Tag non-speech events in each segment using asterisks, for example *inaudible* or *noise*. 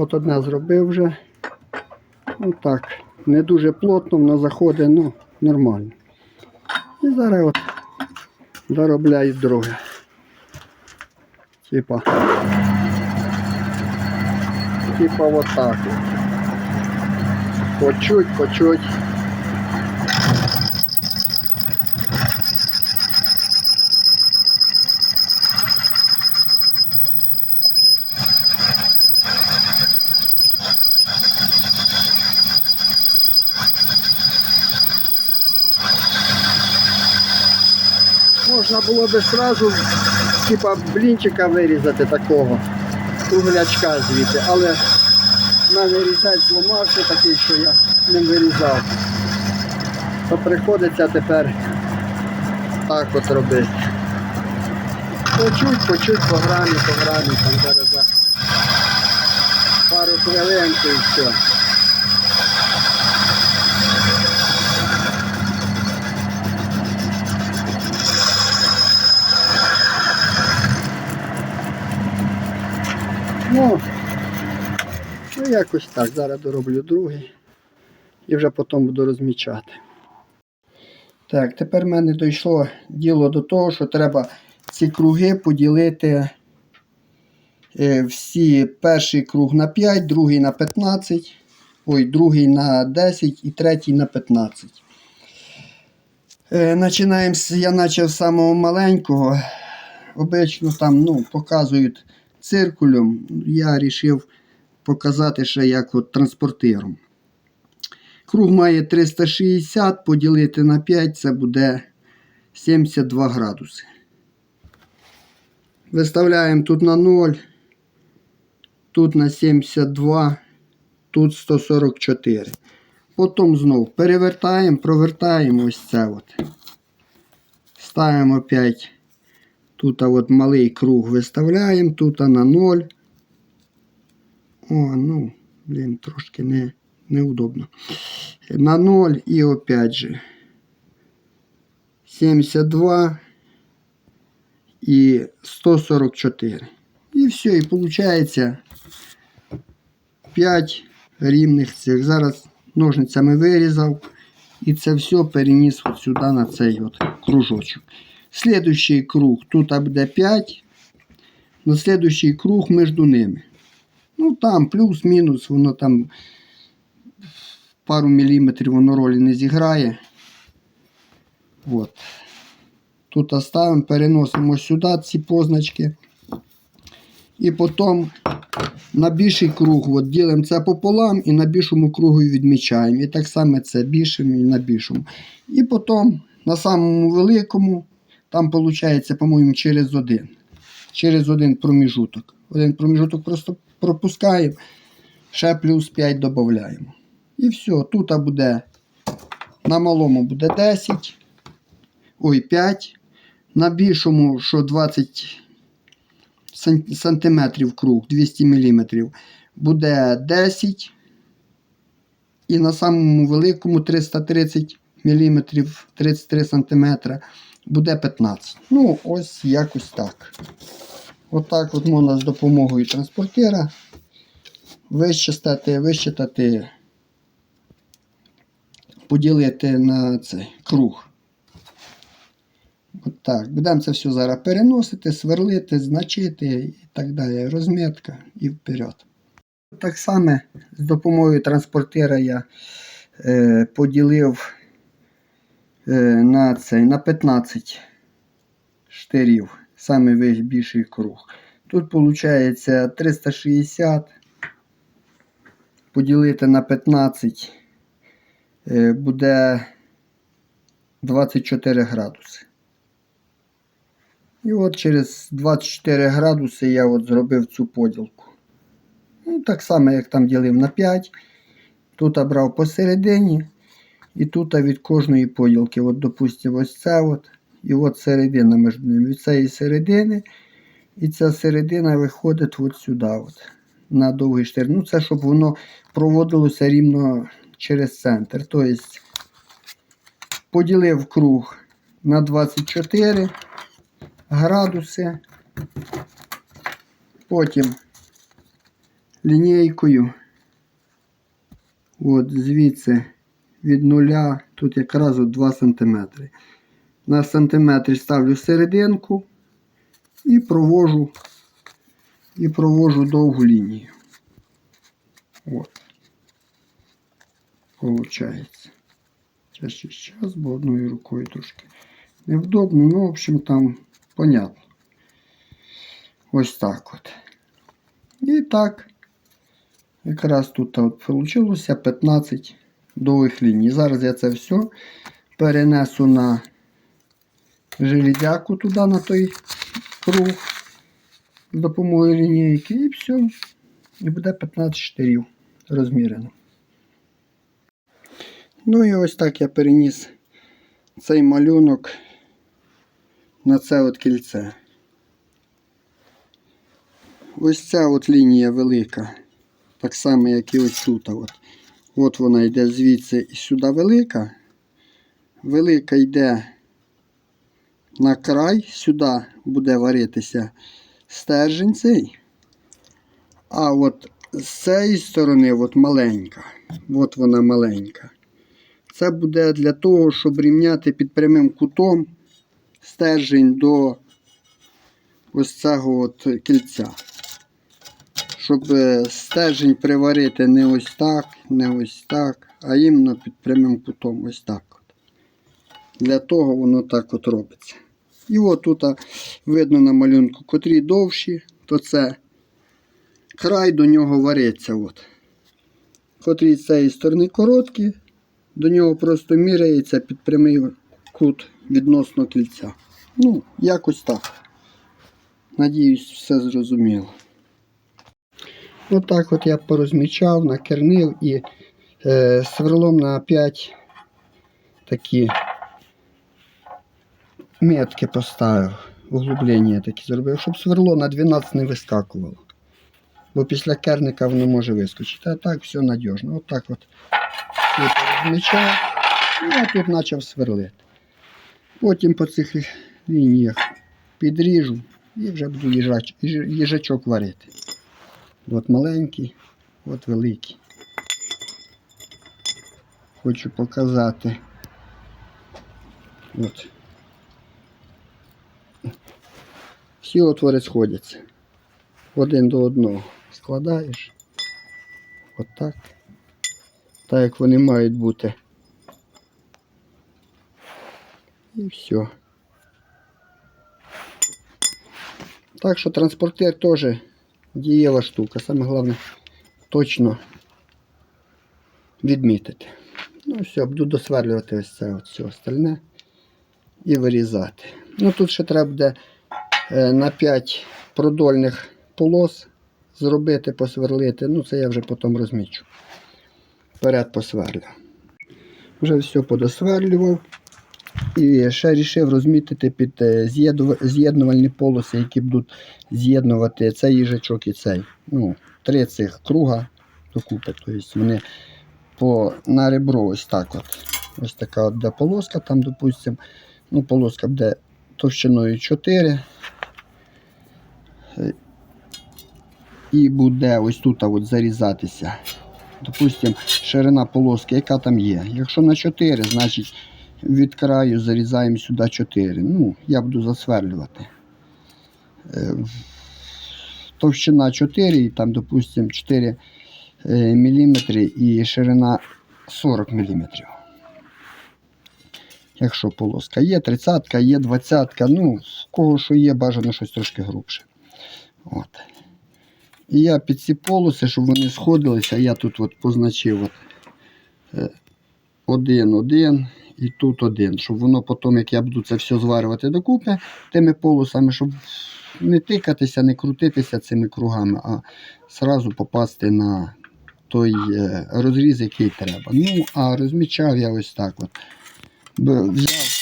От одне зробив вже. Отак. Не дуже плотно, воно заходить, ну, нормально. І зараз от доробляю друге. Типа. Типа вот так. По чуть, по чуть. Можна було би сразу типа блінчика вирізати такого круглячка звідти, але в мене різець зламався такий, що я не вирізав. То приходиться тепер так от робити. По чуть, по грамі, по грамі, там зараз за пару хвилин і все. Ну, ну якось так. Зараз дороблю другий і вже потім буду розмічати. Так, тепер в мене дійшло діло до того, що треба ці круги поділити е, всі перший круг на 5, другий на 15, ой, другий на 10 і третій на 15. Е, Починаємо я почав з самого маленького. Обично там ну, показують циркулем. Я вирішив показати ще як от транспортиром. Круг має 360, поділити на 5 це буде 72 градуси. Виставляємо тут на 0, тут на 72, тут 144. Потім знов перевертаємо, провертаємо ось це. от. Ставимо опять Тут а от малий круг виставляємо, тут а на 0. О, ну, блін, трошки не, неудобно. На 0 і опять же 72 і 144. І все, і виходить 5 рівних цих. Зараз ножницями вирізав. І це все переніс от сюди на цей от кружочок. Следующий круг тут буде 5. На следующий круг між ними. Ну там плюс-мінус, воно там пару міліметрів воно ролі не зіграє. От. Тут оставимо, переносимо сюди ці позначки. І потім на більший круг от, ділимо це пополам і на більшому кругу відмічаємо. І так само це більшим і на більшому. І потім на самому великому, там виходить, по-моєму, через один. Через один проміжуток. Один проміжуток просто пропускаємо, ще плюс 5 додаємо. І все, тут буде на малому буде 10, ой, 5. На більшому, що 20 сан- сантиметрів круг, 200 мм, буде 10. І на самому великому 330 мм, 33 см, буде 15. Ну, ось якось так. Отак от можна з допомогою транспортера вичистити, вичитати, поділити на цей круг. От так. Будемо це все зараз переносити, сверлити, значити і так далі. Розмітка і вперед. Так само з допомогою транспортера я е, поділив на цей, на 15 штирів, саме найбільший круг. Тут виходить 360 поділити на 15 е, буде 24 градуси. І от через 24 градуси я от зробив цю поділку. Ну, так само, як там ділив на 5. Тут я брав посередині. І тут від кожної поділки, от, допустимо, ось це от. І от середина між ними. Від цієї середини. І ця середина виходить от сюди. От, на довгий штир. Ну, це щоб воно проводилося рівно через центр. Тобто поділив круг на 24 градуси. Потім лінійкою. От звідси від нуля, тут якраз от 2 см. На сантиметрі ставлю серединку і провожу, і провожу довгу лінію. От. Получається. Зараз час, бо одною рукою трошки невдобно. Ну, в общем, там понятно. Ось так от. І так, якраз тут от вийшло 15 довгих ліній. Зараз я це все перенесу на железяку туди, на той круг з допомогою лінійки, і все. І буде 15 штирів розмірено. Ну і ось так я переніс цей малюнок на це от кільце. Ось ця от лінія велика, так само, як і ось тут. От, от вона йде звідси і сюди велика. Велика йде на край, сюди буде варитися стержень цей. А от з цієї сторони от маленька. От вона маленька. Це буде для того, щоб рівняти під прямим кутом стержень до ось цього от кільця. Щоб е, стержень приварити не ось так, не ось так, а іменно під прямим кутом ось так. От. Для того воно так от робиться. І от тут видно на малюнку, котрі довші, то це край до нього вариться. От. Котрі з цієї сторони короткі, до нього просто міряється під прямий кут відносно кільця. Ну, якось так. Надіюсь, все зрозуміло. Отак от я порозмічав, накернив і е, сверлом на 5 такі метки поставив. Углублення такі зробив, щоб сверло на 12 не вискакувало. Бо після керника воно може вискочити. А так все надіжно. Отак от все порозмічав. І я тут почав сверлити. Потім по цих лініях підріжу і вже буду їжач, їжачок варити. От маленький, от великий. Хочу показати. От. Всі отвори сходяться. Один до одного. Складаєш. Отак. Так як вони мають бути. І все. Так що транспортер теж дієва штука. Саме головне точно відмітити. Ну все, буду досверлювати ось це от все остальне і вирізати. Ну тут ще треба буде е, на 5 продольних полос зробити, посверлити. Ну це я вже потім розмічу. Вперед посверлю. Вже все подосверлював. І ще вирішив розмітити під е, з'єднувальні полоси, які будуть з'єднувати цей їжачок і цей. Ну, три цих круга докупи. Тобто вони по, на ребро ось так от. Ось така от буде полоска, там, допустимо, ну, полоска буде товщиною 4. Е, І буде ось тут от зарізатися. Допустимо, ширина полоски, яка там є. Якщо на 4, значить від краю зарізаємо сюди 4. Ну, я буду засверлювати. Е, Товщина 4, і там, допустимо, 4 мм і ширина 40 мм. Якщо полоска є 30-ка, є 20-ка, ну, в кого що є, бажано щось трошки грубше. От. І я під ці полоси, щоб вони сходилися, я тут от позначив от, е, один, один і тут один, щоб воно потім, як я буду це все зварювати докупи тими полосами, щоб не тикатися, не крутитися цими кругами, а сразу попасти на той е, розріз, який треба. Ну, а розмічав я ось так. от. Взяв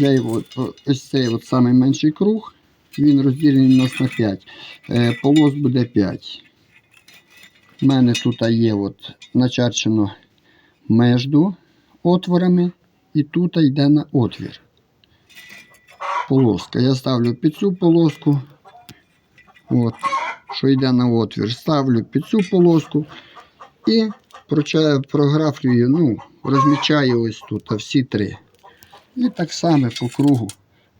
я його, ось цей от самий менший круг, він розділений у нас на 5. Е, полос буде 5. У мене тут є от начерчено между отворами, і тут йде на отвір. Полоска. Я ставлю під цю полоску, от, що йде на отвір, ставлю під цю полоску і прографлюю, ну, розмічаю ось тут всі три. І так само по кругу,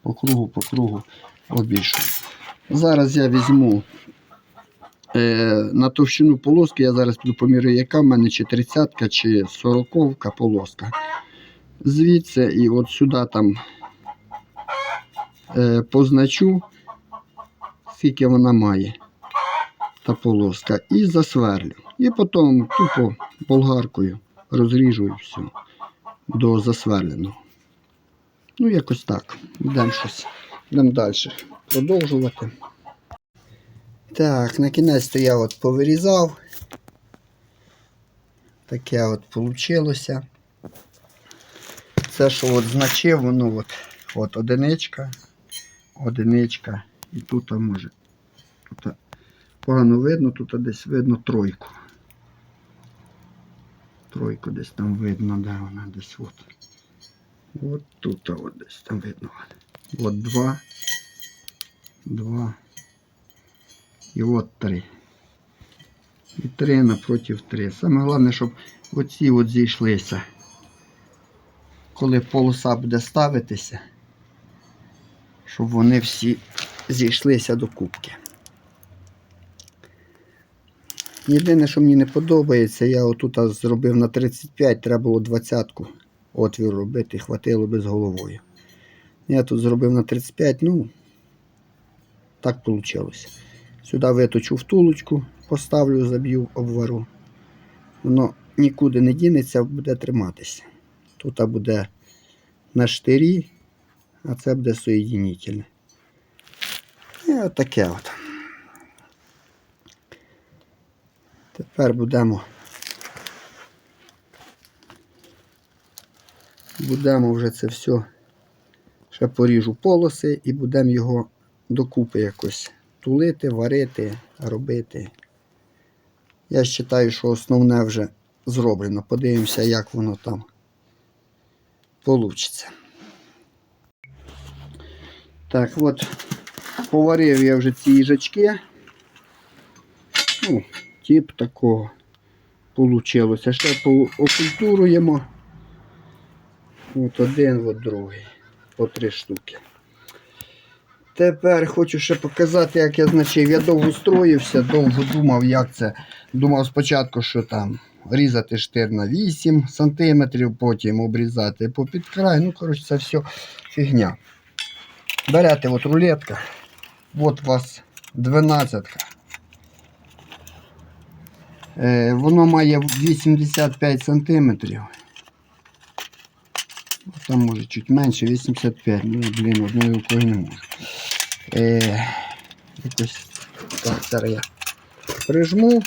по кругу, по кругу обійшов. Зараз я візьму на товщину полоски, я зараз піду поміряю, яка в мене чи 30 чи 40 полоска. Звідси і от сюди там е, позначу, скільки вона має та полоска, і засверлю. І потім тупо болгаркою розріжу все до засверленого. Ну, якось так. Йдемо щось. Йдемо далі. Продовжувати. Так, на кінець то я от повирізав. Таке от вийшло. Це, що от значив, воно от, от одиничка, одиничка. І тут може. Тут погано видно, тут десь видно тройку. Тройку десь там видно, де вона десь от. От тут от десь там видно. От два. Два. І от три. І три напротив три. Саме головне, щоб оці от зійшлися. Коли полоса буде ставитися, щоб вони всі зійшлися до кубки. Єдине, що мені не подобається, я отут зробив на 35, треба було 20-ку отвір робити, хватило би з головою. Я тут зробив на 35, ну, так вийшло. Сюди виточу втулочку, поставлю, заб'ю, обвару. Воно нікуди не дінеться, буде триматися. Тут буде на штирі, а це буде соєдинительне. І отаке от. Тепер будемо. Будемо вже це все. Ще поріжу полоси і будемо його докупи якось тулити, варити, робити. Я вважаю, що основне вже зроблено. Подивимося, як воно там получиться. Так, от поварив я вже ці їжачки. Ну, тип такого получилося. Ще окультуруємо. От один, от другий. По три штуки. Тепер хочу ще показати, як я значив. Я довго строївся, довго думав, як це. Думав спочатку, що там різати штир на 8 см, потім обрізати по під край. Ну, коротше, це все фігня. Берете от рулетка. От у вас 12. Е, воно має 85 см. Там може чуть менше, 85. Ну, блін, одною рукою не можу. Е, якось так, зараз я прижму.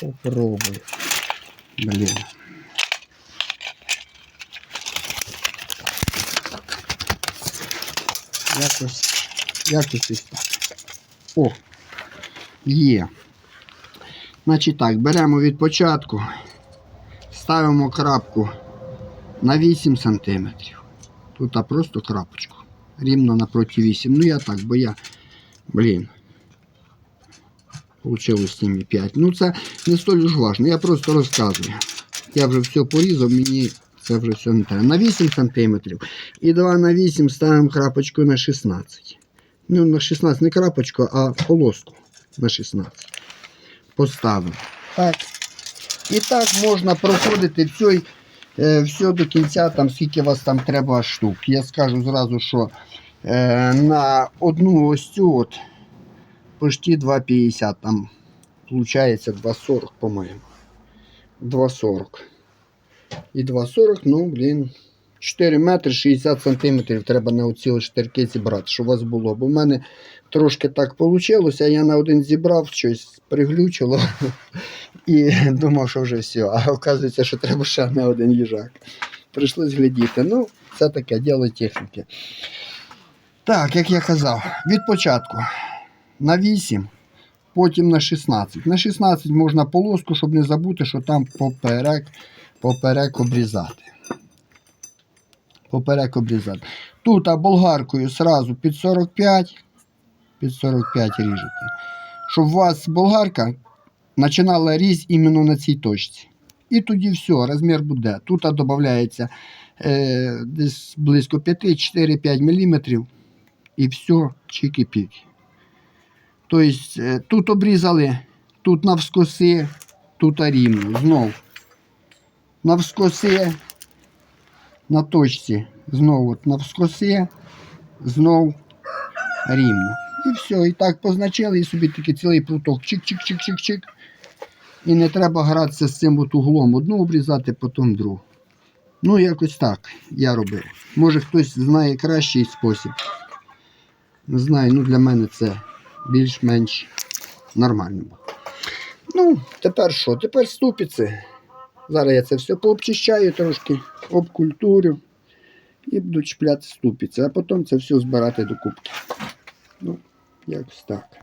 Попробую. Блін. Якось, якось ось так. О, є. Значить так, беремо від початку, ставимо крапку на 8 см. Тут а просто крапочку. Рівно напроти 8. Ну я так, бо я, блін, Получилось 7,5. Ну це не столь уж важно. Я просто розказую. Я вже все порізав, мені це вже все не треба. На 8 см. І 2 на 8 ставимо крапочку на 16. Ну, на 16 не крапочку, а полоску на 16. Поставимо. Так. І так можна проходити все, е, все до кінця, там, скільки вас там треба штук. Я скажу зразу, що е, на одну ось цю от почти 2,50 там виходить 2,40 по-моєму. 2,40 і 2,40 ну блін 4 метри 60 сантиметрів треба на оці штирки зібрати щоб у вас було. Бо в мене трошки так вийшло я на один зібрав щось приглючило *laughs* і думав що вже все а оказується що треба ще на один їжак. Прийшлось глядіти. Ну це таке діло техніки. Так як я казав від початку на 8, потім на 16. На 16 можна полоску, щоб не забути, що там поперек, поперек обрізати. Поперек обрізати. Тут а болгаркою сразу під 45, під 45 ріжете. щоб у вас болгарка починала різь іменно на цій точці. І тоді все, розмір буде. Тут додається е, десь близько 5-4-5 мм. І все, чики-піки. Тобто е, тут обрізали, тут навскоси, тут рівно. Знов. Навскоси, на точці. Знову навскоси, знов рівно. І все. І так позначили, і собі такий цілий пруток. Чик-чик-чик-чик-чик. І не треба гратися з цим от углом. Одну обрізати, потім другу. Ну, якось так я робив. Може хтось знає кращий спосіб. Не знаю, ну для мене це більш-менш нормально. Ну, тепер що? Тепер ступиці. Зараз я це все пообчищаю трошки, обкультурю і буду чіпляти ступиці, а потім це все збирати до кубки. Ну, якось так.